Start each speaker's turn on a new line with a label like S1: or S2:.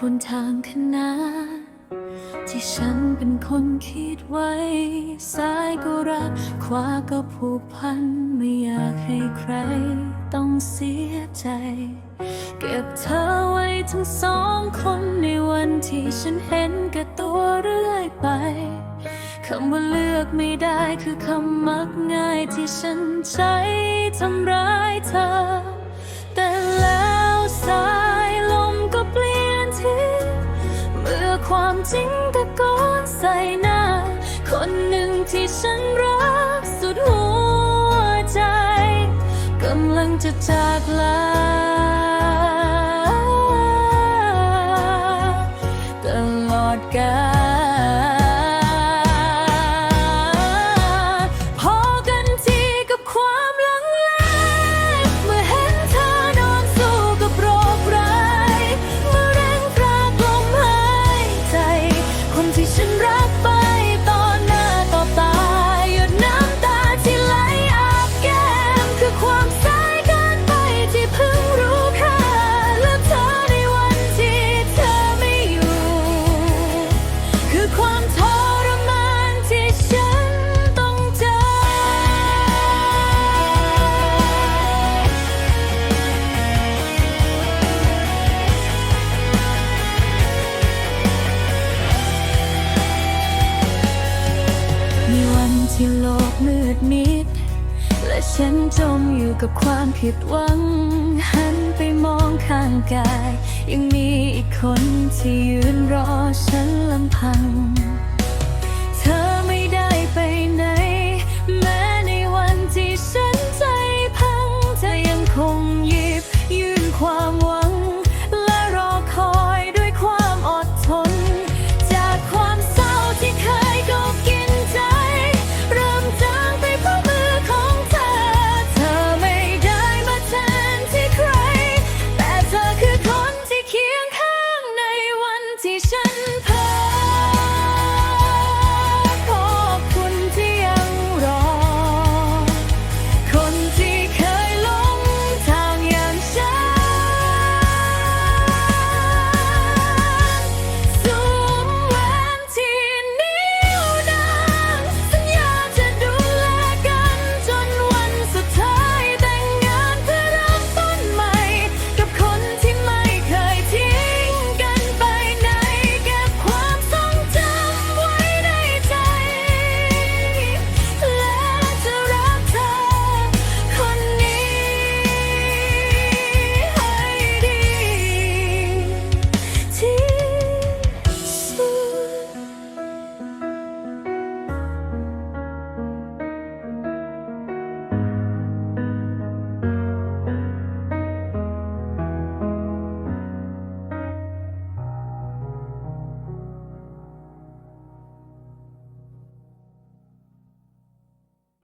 S1: บนทางข้างหน้าที่ฉันเป็นคนคิดไว้ ซ้ายก็รัก ขวาก็ผูกพัน ไม่อยากให้ใคร ต้องเสียใจ เก็บเธอไว้ทั้งสองคนในวันที่ฉันเห็นแก่ตัวเรื่อยไป คำว่าเลือกไม่ได้คือคำมักง่ายที่ฉันใช้ทำร้ายเธอ ใส่หน้า คนหนึ่งที่ฉันรักสุดหัวใจ กำลังจะจากลา ที่ฉันรัก กมืดมิด และฉันจมอยู่กับความผิดหวัง หันไปมองข้างกาย ยังมีอีกคนที่ยืนรอฉันลำพัง